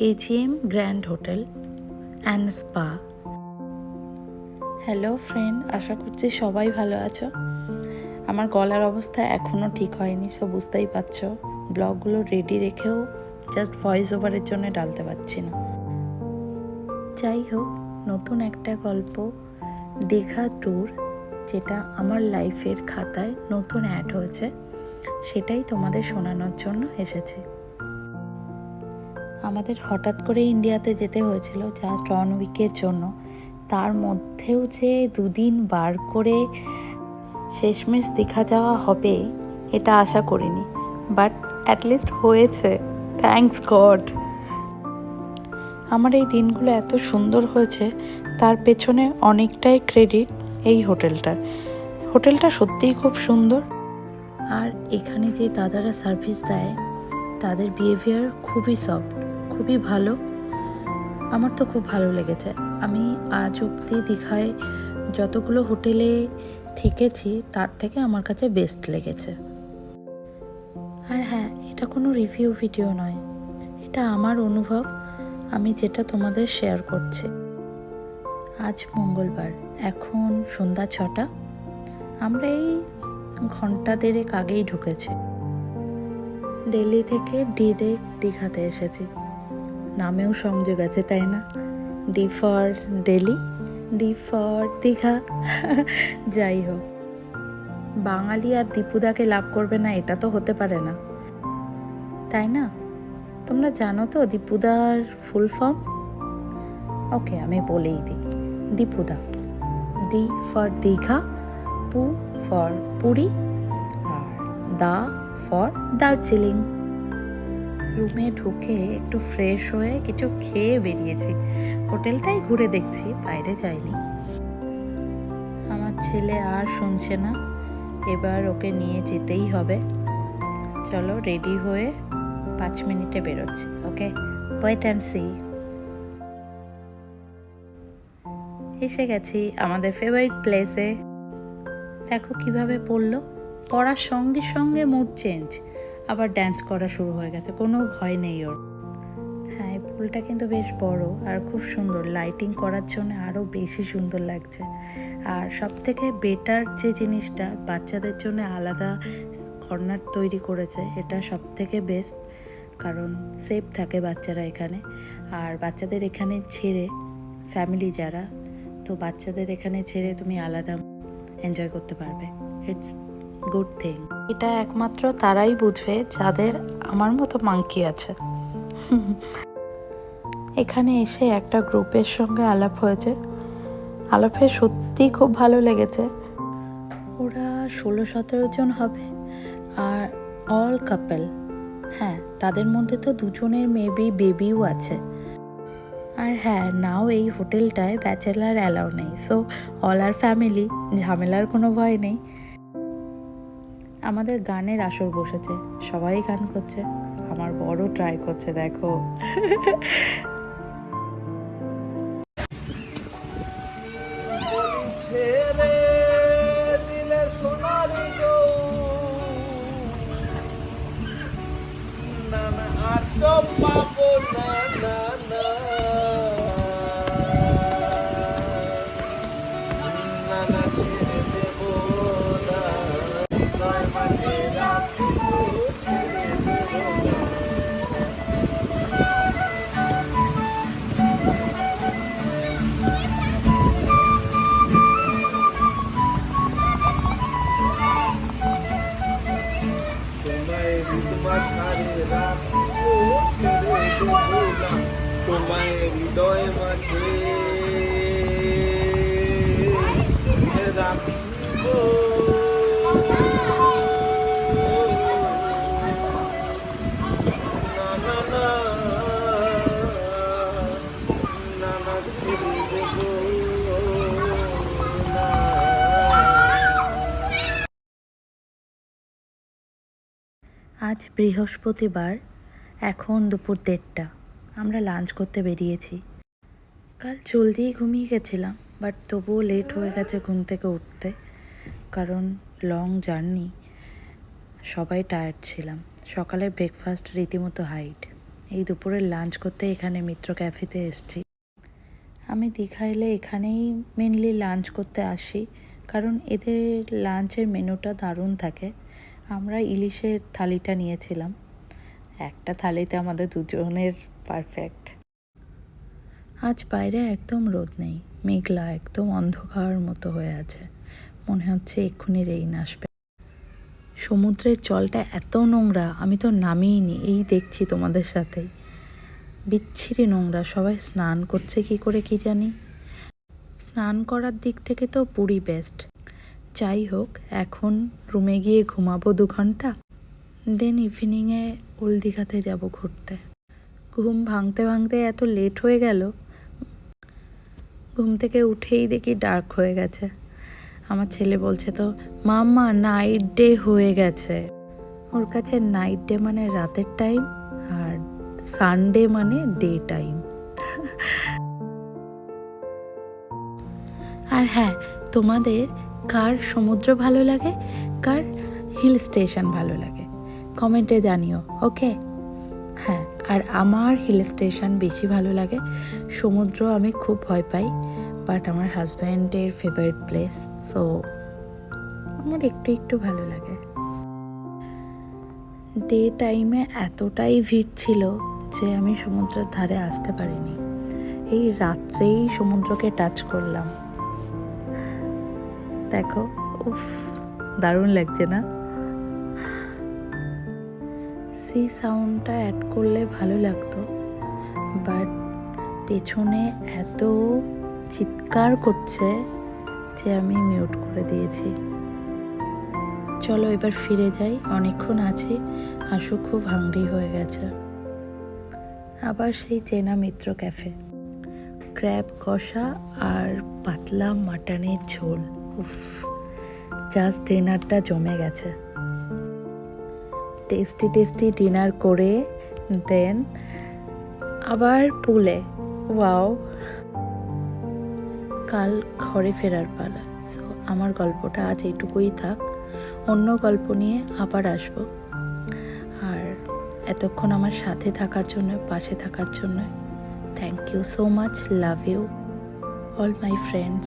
AGM grand hotel and spa hello friend আশা করছি সবাই ভালো আছো। আমার গলার অবস্থা এখনও ঠিক হয়নি সো বুঝতেই পারছ। ব্লগগুলো রেডি রেখেও জাস্ট ভয়েস ওভারের জন্য ডালতে পারছি না। যাই হোক নতুন একটা গল্প দীঘা ট্যুর যেটা আমার লাইফের খাতায় নতুন অ্যাড হয়েছে সেটাই তোমাদের শোনানোর জন্য এসেছি। আমাদের হঠাৎ করে ইন্ডিয়াতে যেতে হয়েছিল জাস্ট ওয়ান উইকের জন্য। তার মধ্যেও যে দুদিন বার করে শেষমেশ দীঘা যাওয়া হবে, এটা আশা করিনি। বাট অ্যাটলিস্ট হয়েছে। থ্যাঙ্কস গড আমার এই দিনগুলো এত সুন্দর হয়েছে, তার পেছনে অনেকটাই ক্রেডিট এই হোটেলটার। হোটেলটা সত্যিই খুব সুন্দর। আর এখানে যে দাদারা সার্ভিস দেয়, তাদের বিহেভিয়ার খুবই সফট খুবই ভালো। আমার তো খুব ভালো লেগেছে। আমি আজ অবধি দীঘায় যতগুলো হোটেলে থেকেছি, তার থেকে আমার কাছে বেস্ট লেগেছে। আর হ্যাঁ এটা কোনো রিভিউ ভিডিও নয়। এটা আমার অনুভব। আমি যেটা তোমাদের শেয়ার করছি। আজ মঙ্গলবার। এখন সন্ধ্যা ছটা। আমরা এই ঘণ্টা দেড়েক আগেই ঢুকেছি। দিল্লি থেকে ডিরেক্ট দীঘাতে এসেছি। নামেও সংযোগ আছে, তাই না? D for Delhi D for Digha যাই হোক। বাঙালি আর দীপুদাকে লাভ করবে না, এটা তো হতে পারে না। তাই না? তোমরা জানো তো দীপুদার ফুল ফর্ম ওকে, আমি বলেই দিই। দীপুদা দি ফর দীঘা পু ফর পুরী আর দা ফর দার্জিলিং রুমে ঢুকে একটু ফ্রেশ হয়ে কিছু খেয়ে বেরিয়েছি। হোটেলটাই ঘুরে দেখছি, বাইরে যাইনি। আমার ছেলে আর শুনছে না, এবার ওকে নিয়ে যেতেই হবে। চলো রেডি হয়ে পাঁচ মিনিটে বেরোচ্ছি, ওকে? ওয়েট অ্যান্ড সি এসে গেছি আমাদের ফেভারিট প্লেসে দেখো কীভাবে পড়ল। পড়ার সঙ্গে সঙ্গে মুড চেঞ্জ আবার ড্যান্স করা শুরু হয়ে গেছে। কোনো ভয় নেই ওর। হ্যাঁ এই পুলটা কিন্তু বেশ বড় আর খুব সুন্দর। লাইটিং করার জন্য আরও বেশি সুন্দর লাগছে। আর সব থেকে বেটার যে জিনিসটা বাচ্চাদের জন্য আলাদা কর্নার তৈরি করেছে, এটা সব থেকে বেস্ট কারণ সেফ থাকে বাচ্চারা এখানে। আর বাচ্চাদের এখানে ছেড়ে ফ্যামিলি যারা, তো বাচ্চাদের এখানে ছেড়ে তুমি আলাদা এনজয় করতে পারবে। It's good thing. এটা একমাত্র তারাই বুঝবে যাদের আমার মতো মাংকি আছে। এখানে এসে একটা গ্রুপের সঙ্গে আলাপ হয়েছে। আলাপে সত্যি খুব ভালো লেগেছে। ওরা ষোলো সতেরো জন হবে আর অল কাপেল হ্যাঁ তাদের মধ্যে তো দুজনের মেবি বেবিও আছে। আর হ্যাঁ নাও এই হোটেলটায় ব্যাচেলার অ্যালাউ নেই। সো অল আর ফ্যামিলি ঝামেলার কোনো ভয় নেই। আমাদের গানের আসর বসেছে। সবাই গান করছে। আমার বড় ট্রাই করছে দেখো। আজ বৃহস্পতিবার এখন দুপুর দেড়টা। আমরা লাঞ্চ করতে বেরিয়েছি। কাল জলদিই ঘুমিয়ে গেছিলাম বাট তবুও লেট হয়ে গেছে ঘুম থেকে উঠতে, কারণ লং জার্নি সবাই টায়ার্ড ছিলাম। সকালে ব্রেকফাস্ট রীতিমতো হাইট এই দুপুরের লাঞ্চ করতে এখানে মিত্র ক্যাফেতে এসেছি। আমি দীঘা এলে এখানেই মেনলি লাঞ্চ করতে আসি, কারণ এদের লাঞ্চের মেনুটা দারুণ থাকে। আমরা ইলিশের থালিটা নিয়েছিলাম। একটা থালিতে আমাদের দুজনের পারফেক্ট। আজ বাইরে একদম রোদ নেই, মেঘলা, একদম অন্ধকার মতো হয়ে আছে। মনে হচ্ছে এক্ষুনি রেইন আসবে। সমুদ্রের জলটা এত নোংরা, আমি তো নামিইনি এই দেখছি তোমাদের সাথেই বিচ্ছিরি নোংরা, সবাই স্নান করছে কি করে কি জানি। স্নান করার দিক থেকে তো পুরী বেস্ট যাই হোক, এখন রুমে গিয়ে ঘুমাবো দু ঘণ্টা দেন ইভিনিংয়ে ওল দীঘাতে যাব ঘুরতে। ঘুম ভাঙতে ভাঙতে এত লেট হয়ে গেল। ঘুম থেকে উঠেই দেখি ডার্ক হয়ে গেছে। আমার ছেলে বলছে তো, মাম্মা নাইট ডে হয়ে গেছে। ওর কাছে নাইট ডে মানে রাতের টাইম আর সানডে মানে ডে টাইম আর হ্যাঁ তোমাদের কার সমুদ্র ভালো লাগে, কার হিল স্টেশন ভালো লাগে? কমেন্টে জানিও ওকে আর আমার হিল স্টেশন বেশি ভালো লাগে। সমুদ্র আমি খুব ভয় পাই বাট আমার হাজব্যান্ডের ফেভারিট প্লেস সো আমার একটু একটু ভালো লাগে। ডে টাইমে এতটাই ভিড় ছিল যে আমি সমুদ্রের ধারে আসতে পারিনি। এই রাত্রেই সমুদ্রকে টাচ করলাম। দেখো, উফ, দারুণ লাগছে না? সি সাউন্ডটা অ্যাড করলে ভালো লাগতো। বাট পেছনে এত চিৎকার করছে যে আমি মিউট করে দিয়েছি। চলো এবার ফিরে যাই, অনেকক্ষণ আছি, আশু খুব হাংরি হয়ে গেছে। আবার সেই চেনা মিত্র ক্যাফে ক্র্যাব কষা আর পাতলা মাটনের ঝোল। উফ জাস্ট ডিনারটা জমে গেছে। টেস্টি টেস্টি ডিনার করে দেন আবার পুলে। ওয়াও কাল ঘরে ফেরার পালা। সো আমার গল্পটা আজ এইটুকুই থাক। অন্য গল্প নিয়ে আবার আসব। আর এতক্ষণ আমার সাথে থাকার জন্য, পাশে থাকার জন্য thank you so much love you all my friends